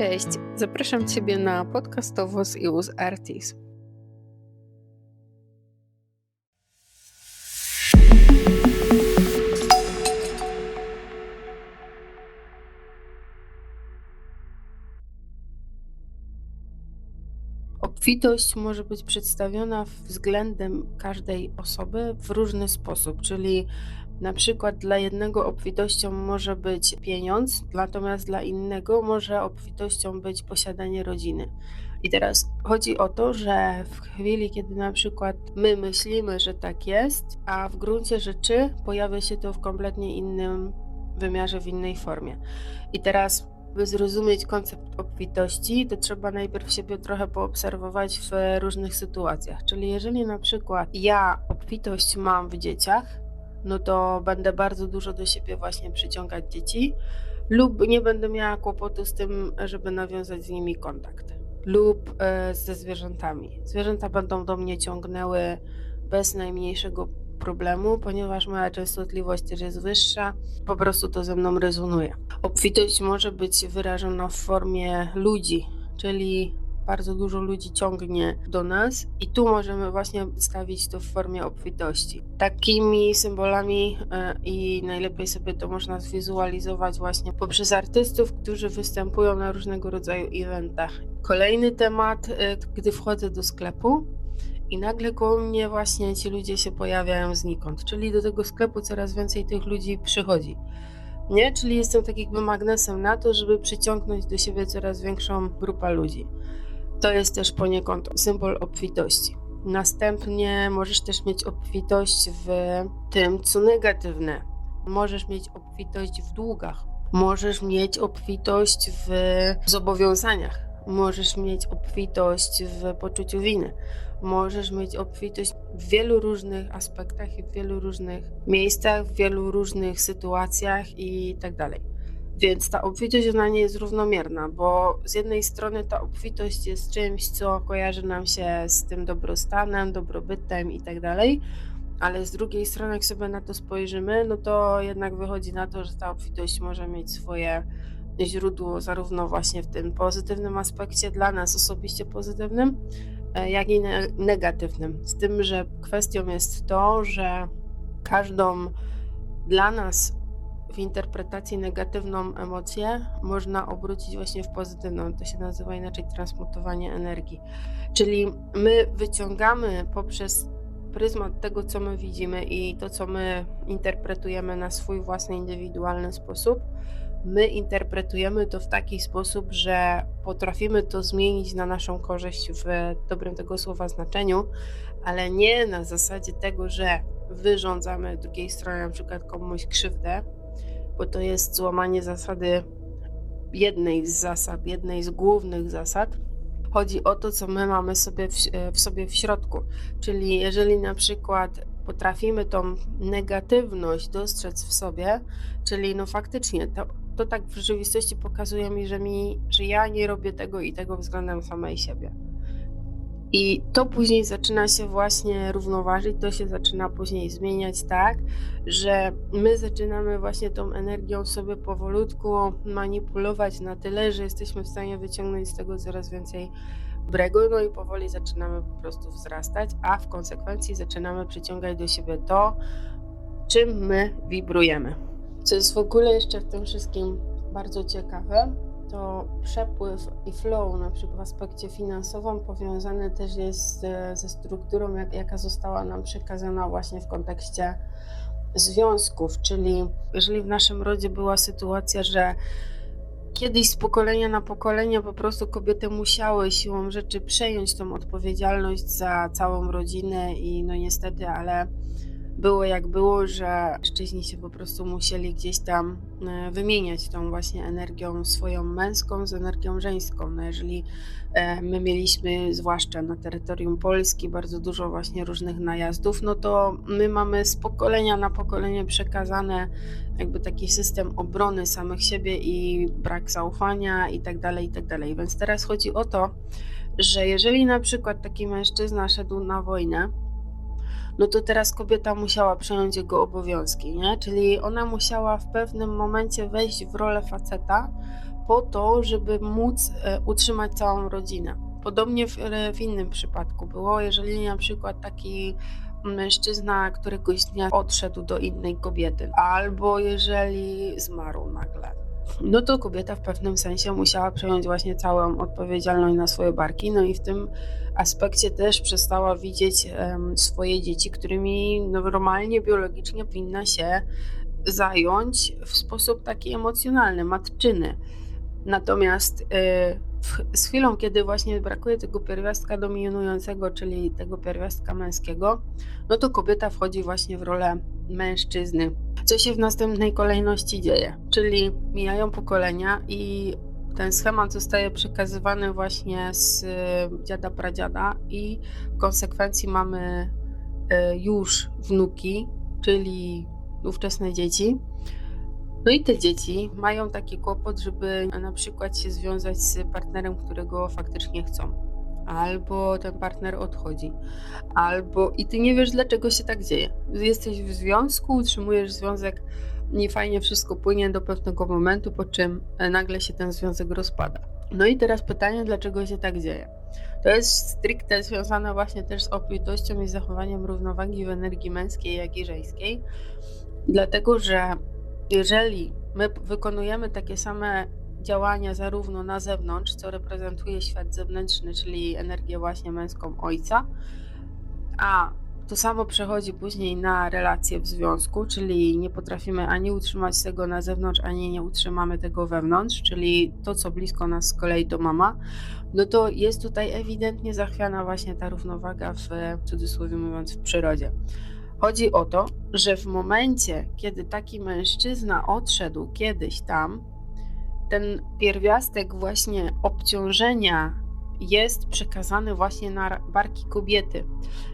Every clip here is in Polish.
Cześć, zapraszam Ciebie na podcastowos i uz Artis. Obfitość może być przedstawiona względem każdej osoby w różny sposób, czyli na przykład dla jednego obfitością może być pieniądz, natomiast dla innego może obfitością być posiadanie rodziny. I teraz chodzi o to, że w chwili, kiedy na przykład my myślimy, że tak jest, a w gruncie rzeczy pojawia się to w kompletnie innym wymiarze, w innej formie. I teraz, by zrozumieć koncept obfitości, to trzeba najpierw siebie trochę poobserwować w różnych sytuacjach. Czyli jeżeli na przykład ja obfitość mam w dzieciach, no to będę bardzo dużo do siebie właśnie przyciągać dzieci, lub nie będę miała kłopotu z tym, żeby nawiązać z nimi kontakt, lub e, ze zwierzętami. Zwierzęta będą do mnie ciągnęły bez najmniejszego problemu, ponieważ moja częstotliwość też jest wyższa, po prostu to ze mną rezonuje. Obfitość może być wyrażona w formie ludzi, czyli bardzo dużo ludzi ciągnie do nas i tu możemy właśnie stawić to w formie obfitości. Takimi symbolami e, i najlepiej sobie to można zwizualizować właśnie poprzez artystów, którzy występują na różnego rodzaju eventach. Kolejny temat, e, gdy wchodzę do sklepu, i nagle koło mnie właśnie ci ludzie się pojawiają znikąd, czyli do tego sklepu coraz więcej tych ludzi przychodzi. Nie? Czyli jestem tak jakby magnesem na to, żeby przyciągnąć do siebie coraz większą grupę ludzi. To jest też poniekąd symbol obfitości. Następnie możesz też mieć obfitość w tym, co negatywne. Możesz mieć obfitość w długach, możesz mieć obfitość w zobowiązaniach, możesz mieć obfitość w poczuciu winy, możesz mieć obfitość w wielu różnych aspektach i w wielu różnych miejscach, w wielu różnych sytuacjach i tak dalej. Więc ta obfitość ona nie jest równomierna, bo z jednej strony ta obfitość jest czymś, co kojarzy nam się z tym dobrostanem, dobrobytem i tak dalej, ale z drugiej strony, jak sobie na to spojrzymy, no to jednak wychodzi na to, że ta obfitość może mieć swoje źródło zarówno właśnie w tym pozytywnym aspekcie dla nas osobiście pozytywnym, e, jak i negatywnym. Z tym, że kwestią jest to, że każdą dla nas w interpretacji negatywną emocję można obrócić właśnie w pozytywną. To się nazywa inaczej transmutowanie energii. Czyli my wyciągamy poprzez pryzmat tego, co my widzimy i to, co my interpretujemy na swój własny, indywidualny sposób, my interpretujemy to w taki sposób, że potrafimy to zmienić na naszą korzyść w dobrym tego słowa znaczeniu, ale nie na zasadzie tego, że wyrządzamy drugiej stronie na przykład komuś krzywdę, bo to jest złamanie zasady, jednej z zasad, jednej z głównych zasad. Chodzi o to, co my mamy sobie w, w sobie w środku. Czyli jeżeli na przykład potrafimy tą negatywność dostrzec w sobie, czyli no faktycznie to, to tak w rzeczywistości pokazuje mi, że, mi, że ja nie robię tego i tego względem samej siebie i to później zaczyna się właśnie równoważyć, to się zaczyna później zmieniać tak, że my zaczynamy właśnie tą energią sobie powolutku manipulować na tyle, że jesteśmy w stanie wyciągnąć z tego coraz więcej dobrego, no i powoli zaczynamy po prostu wzrastać, a w konsekwencji zaczynamy przyciągać do siebie to, czym my wibrujemy. Co jest w ogóle jeszcze w tym wszystkim bardzo ciekawe, to przepływ i flow na przykład w aspekcie finansowym powiązany też jest ze, ze strukturą, jak, jaka została nam przekazana właśnie w kontekście związków, czyli jeżeli w naszym rodzie była sytuacja, że kiedyś z pokolenia na pokolenie po prostu kobiety musiały siłą rzeczy przejąć tą odpowiedzialność za całą rodzinę i no niestety, ale było jak było, że mężczyźni się po prostu musieli gdzieś tam e, wymieniać tą właśnie energią swoją męską z energią żeńską. No jeżeli e, my mieliśmy, zwłaszcza na terytorium Polski, bardzo dużo właśnie różnych najazdów, no to my mamy z pokolenia na pokolenie przekazane jakby taki system obrony samych siebie i brak zaufania i tak dalej, i tak dalej. Więc teraz chodzi o to, że jeżeli na przykład taki mężczyzna szedł na wojnę, no to teraz kobieta musiała przejąć jego obowiązki, nie? Czyli ona musiała w pewnym momencie wejść w rolę faceta, po to, żeby móc e, utrzymać całą rodzinę. Podobnie w, e, w innym przypadku było, jeżeli na przykład taki mężczyzna któregoś dnia odszedł do innej kobiety, albo jeżeli zmarł nagle. No to kobieta w pewnym sensie musiała przejąć właśnie całą odpowiedzialność na swoje barki, no i w tym aspekcie też przestała widzieć um, swoje dzieci, którymi normalnie, biologicznie powinna się zająć w sposób taki emocjonalny, matczyny. Natomiast y, z chwilą, kiedy właśnie brakuje tego pierwiastka dominującego, czyli tego pierwiastka męskiego, no to kobieta wchodzi właśnie w rolę mężczyzny. Co się w następnej kolejności dzieje? Czyli mijają pokolenia i ten schemat zostaje przekazywany właśnie z dziada pradziada i w konsekwencji mamy y, już wnuki, czyli ówczesne dzieci, no i te dzieci mają taki kłopot, żeby na przykład się związać z partnerem, którego faktycznie chcą. Albo ten partner odchodzi, albo i ty nie wiesz, dlaczego się tak dzieje. Jesteś w związku, utrzymujesz związek, niefajnie wszystko płynie do pewnego momentu, po czym nagle się ten związek rozpada. No i teraz pytanie, dlaczego się tak dzieje? To jest stricte związane właśnie też z obfitością i zachowaniem równowagi w energii męskiej, jak i żeńskiej, dlatego że jeżeli my wykonujemy takie same działania zarówno na zewnątrz, co reprezentuje świat zewnętrzny, czyli energię właśnie męską ojca, a to samo przechodzi później na relacje w związku, czyli nie potrafimy ani utrzymać tego na zewnątrz, ani nie utrzymamy tego wewnątrz, czyli to, co blisko nas z kolei to mama, no to jest tutaj ewidentnie zachwiana właśnie ta równowaga w, w cudzysłowie mówiąc, w przyrodzie. Chodzi o to, że w momencie, kiedy taki mężczyzna odszedł kiedyś tam, ten pierwiastek właśnie obciążenia jest przekazany właśnie na barki kobiety.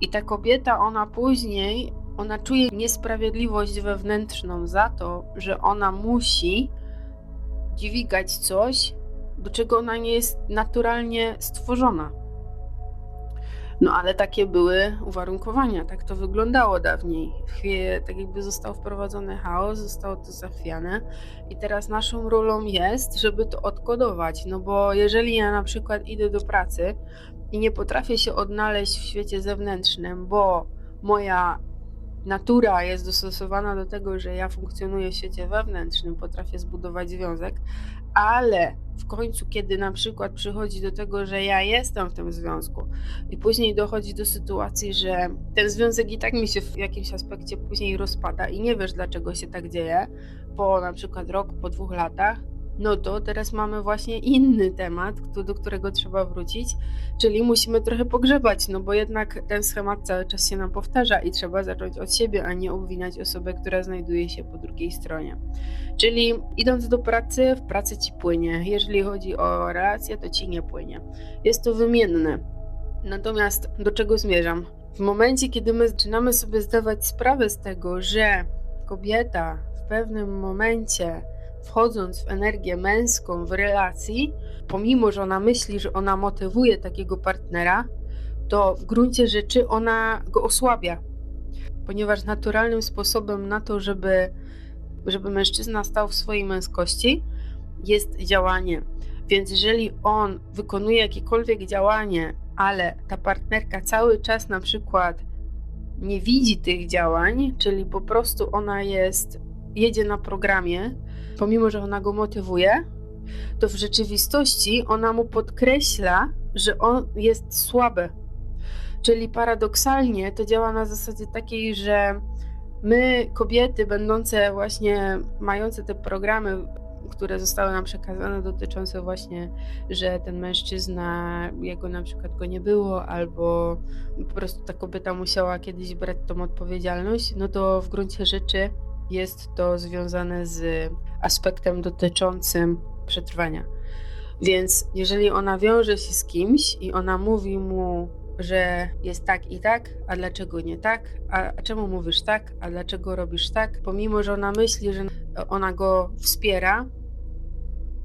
I ta kobieta, ona później, ona czuje niesprawiedliwość wewnętrzną za to, że ona musi dźwigać coś, do czego ona nie jest naturalnie stworzona. No ale takie były uwarunkowania, tak to wyglądało dawniej. W chwili, tak jakby został wprowadzony chaos, zostało to zachwiane i teraz naszą rolą jest, żeby to odkodować, no bo jeżeli ja na przykład idę do pracy i nie potrafię się odnaleźć w świecie zewnętrznym, bo moja natura jest dostosowana do tego, że ja funkcjonuję w świecie wewnętrznym, potrafię zbudować związek, ale w końcu, kiedy na przykład przychodzi do tego, że ja jestem w tym związku i później dochodzi do sytuacji, że ten związek i tak mi się w jakimś aspekcie później rozpada i nie wiesz, dlaczego się tak dzieje, po na przykład roku, po dwóch latach, no to teraz mamy właśnie inny temat, do którego trzeba wrócić, czyli musimy trochę pogrzebać, no bo jednak ten schemat cały czas się nam powtarza i trzeba zacząć od siebie, a nie obwiniać osobę, która znajduje się po drugiej stronie. Czyli idąc do pracy, w pracy ci płynie. Jeżeli chodzi o relacje, to ci nie płynie. Jest to wymienne. Natomiast do czego zmierzam? W momencie, kiedy my zaczynamy sobie zdawać sprawę z tego, że kobieta w pewnym momencie wchodząc w energię męską w relacji, pomimo że ona myśli, że ona motywuje takiego partnera, to w gruncie rzeczy ona go osłabia. Ponieważ naturalnym sposobem na to, żeby, żeby mężczyzna stał w swojej męskości, jest działanie. Więc jeżeli on wykonuje jakiekolwiek działanie, ale ta partnerka cały czas na przykład nie widzi tych działań, czyli po prostu ona jest, jedzie na programie, pomimo że ona go motywuje, to w rzeczywistości ona mu podkreśla, że on jest słaby. Czyli paradoksalnie to działa na zasadzie takiej, że my, kobiety, będące właśnie, mające te programy, które zostały nam przekazane, dotyczące właśnie, że ten mężczyzna, jego na przykład go nie było, albo po prostu ta kobieta musiała kiedyś brać tą odpowiedzialność, no to w gruncie rzeczy jest to związane z aspektem dotyczącym przetrwania. Więc jeżeli ona wiąże się z kimś i ona mówi mu, że jest tak i tak, a dlaczego nie tak, a czemu mówisz tak, a dlaczego robisz tak, pomimo że ona myśli, że ona go wspiera,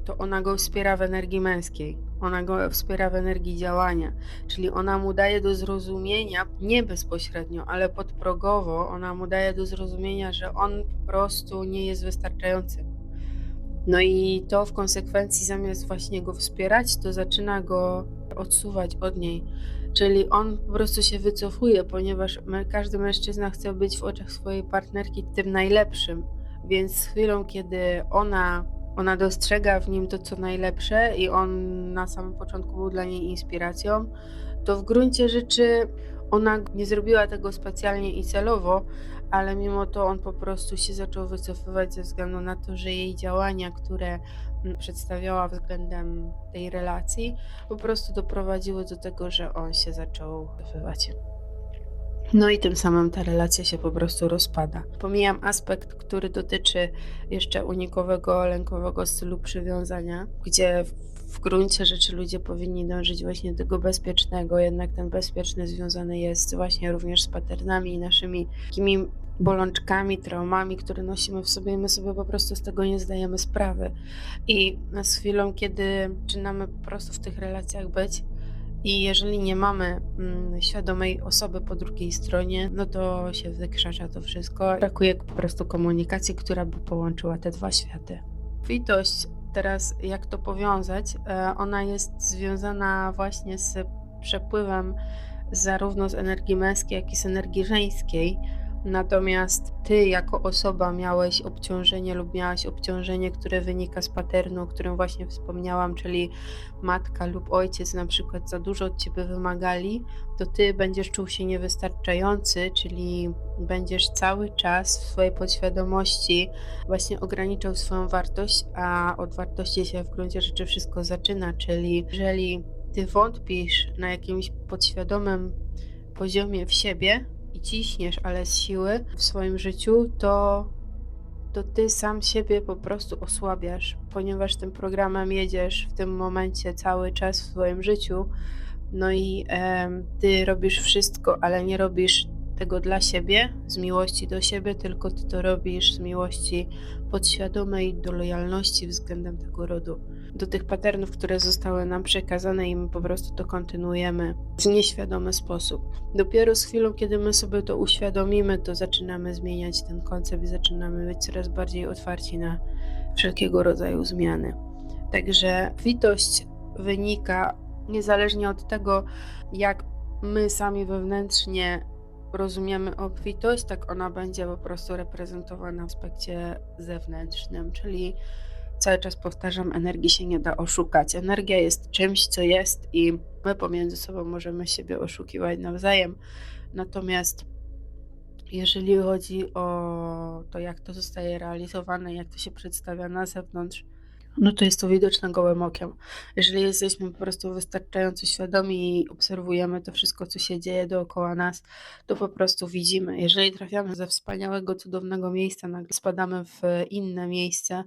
to ona go wspiera w energii męskiej. Ona go wspiera w energii działania, czyli ona mu daje do zrozumienia, nie bezpośrednio, ale podprogowo, ona mu daje do zrozumienia, że on po prostu nie jest wystarczający. No i to w konsekwencji zamiast właśnie go wspierać, to zaczyna go odsuwać od niej. Czyli on po prostu się wycofuje, ponieważ każdy mężczyzna chce być w oczach swojej partnerki tym najlepszym. Więc z chwilą, kiedy ona, ona dostrzega w nim to, co najlepsze, i on na samym początku był dla niej inspiracją, to w gruncie rzeczy ona nie zrobiła tego specjalnie i celowo, ale mimo to on po prostu się zaczął wycofywać ze względu na to, że jej działania, które mm, przedstawiała względem tej relacji, po prostu doprowadziły do tego, że on się zaczął wycofywać. No i tym samym ta relacja się po prostu rozpada. Pomijam aspekt, który dotyczy jeszcze unikowego, lękowego stylu przywiązania, gdzie w- gruncie rzeczy ludzie powinni dążyć właśnie do tego bezpiecznego, jednak ten bezpieczny związany jest właśnie również z patternami i naszymi takimi bolączkami, traumami, które nosimy w sobie i my sobie po prostu z tego nie zdajemy sprawy. I z chwilą, kiedy zaczynamy po prostu w tych relacjach być, i jeżeli nie mamy mm, świadomej osoby po drugiej stronie, no to się wykrzacza to wszystko. Brakuje po prostu komunikacji, która by połączyła te dwa światy. Witość, teraz jak to powiązać? E, Ona jest związana właśnie z przepływem zarówno z energii męskiej, jak i z energii żeńskiej. Natomiast ty jako osoba miałeś obciążenie lub miałaś obciążenie, które wynika z paternu, o którym właśnie wspomniałam, czyli matka lub ojciec na przykład za dużo od ciebie wymagali, to ty będziesz czuł się niewystarczający, czyli będziesz cały czas w swojej podświadomości właśnie ograniczał swoją wartość, a od wartości się w gruncie rzeczy wszystko zaczyna, czyli jeżeli ty wątpisz na jakimś podświadomym poziomie w siebie ciśniesz, ale z siły w swoim życiu, to to ty sam siebie po prostu osłabiasz, ponieważ tym programem jedziesz w tym momencie cały czas w swoim życiu. No i em, ty robisz wszystko, ale nie robisz tego dla siebie, z miłości do siebie, tylko ty to robisz z miłości podświadomej do lojalności względem tego rodu, do tych patternów, które zostały nam przekazane i my po prostu to kontynuujemy w nieświadomy sposób. Dopiero z chwilą, kiedy my sobie to uświadomimy, to zaczynamy zmieniać ten koncept i zaczynamy być coraz bardziej otwarci na wszelkiego rodzaju zmiany. Także witość wynika niezależnie od tego, jak my sami wewnętrznie rozumiemy obfitość, tak ona będzie po prostu reprezentowana w aspekcie zewnętrznym, czyli cały czas powtarzam, energii się nie da oszukać. Energia jest czymś, co jest i my pomiędzy sobą możemy siebie oszukiwać nawzajem. Natomiast jeżeli chodzi o to, jak to zostaje realizowane, jak to się przedstawia na zewnątrz, no to jest to widoczne gołym okiem. Jeżeli jesteśmy po prostu wystarczająco świadomi i obserwujemy to wszystko, co się dzieje dookoła nas, to po prostu widzimy. Jeżeli trafiamy ze wspaniałego, cudownego miejsca, nagle spadamy w inne miejsce,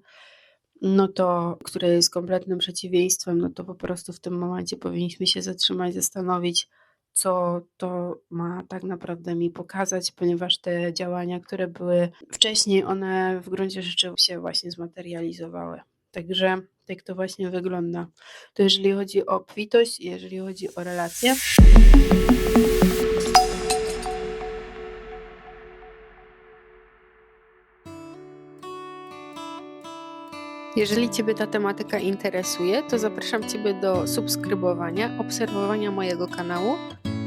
no to, które jest kompletnym przeciwieństwem, no to po prostu w tym momencie powinniśmy się zatrzymać, zastanowić, co to ma tak naprawdę mi pokazać, ponieważ te działania, które były wcześniej, one w gruncie rzeczy się właśnie zmaterializowały. Także tak to właśnie wygląda. To jeżeli chodzi o obfitość jeżeli chodzi o relacje. Jeżeli Ciebie ta tematyka interesuje, to zapraszam Ciebie do subskrybowania, obserwowania mojego kanału.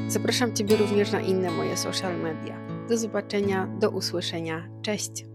Zapraszam Ciebie również na inne moje social media. Do zobaczenia, do usłyszenia. Cześć!